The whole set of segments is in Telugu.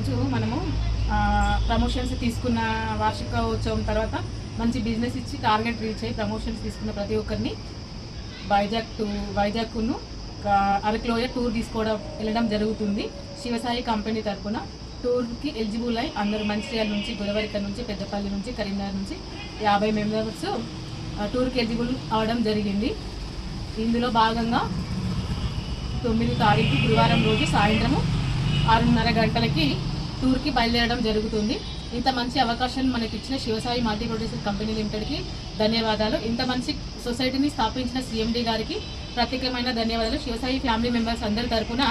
ఈరోజు మనము ప్రమోషన్స్ తీసుకున్న వార్షికోత్సవం తర్వాత మంచి బిజినెస్ ఇచ్చి టార్గెట్ రీచ్ అయ్యి ప్రమోషన్స్ తీసుకున్న ప్రతి ఒక్కరిని వైజాగ్ టు వైజాగ్ను అరకులోయ టూర్ తీసుకోవడం వెళ్ళడం జరుగుతుంది. శివసాయి కంపెనీ తరఫున టూర్కి ఎలిజిబుల్ అయి అందరూ మంచిర్యాల నుంచి గోదావరిక నుంచి పెద్దపల్లి నుంచి కరీంనగర్ నుంచి యాభై మెంబర్స్ టూర్కి ఎలిజిబుల్ అవడం జరిగింది. ఇందులో భాగంగా తొమ్మిది తారీఖు గురువారం రోజు సాయంత్రము ఆరున్నర గంటలకి టూర్కి బయలుదేరడం జరుగుతుంది. ఇంత మంచి అవకాశం మనకి ఇచ్చిన శివసాయి మల్టీ ప్రొడ్యూసర్ కంపెనీ లిమిటెడ్కి ధన్యవాదాలు. ఇంత మంచి సొసైటీని స్థాపించిన సీఎండీ గారికి ప్రత్యేకమైన ధన్యవాదాలు. శివసాయి ఫ్యామిలీ మెంబర్స్ అందరి తరఫున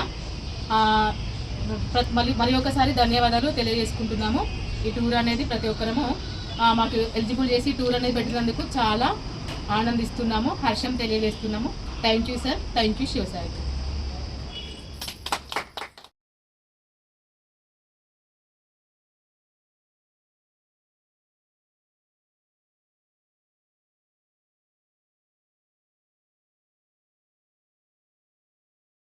మళ్ళీ మరి ఒకసారి ధన్యవాదాలు తెలియజేసుకుంటున్నాము. ఈ టూర్ అనేది ప్రతి ఒక్కరము మాకు ఎలిజిబుల్ చేసి టూర్ అనేది పెట్టినందుకు చాలా ఆనందిస్తున్నాము హర్షం తెలియజేస్తున్నాము. Thank you sir. Thank you Shivasai.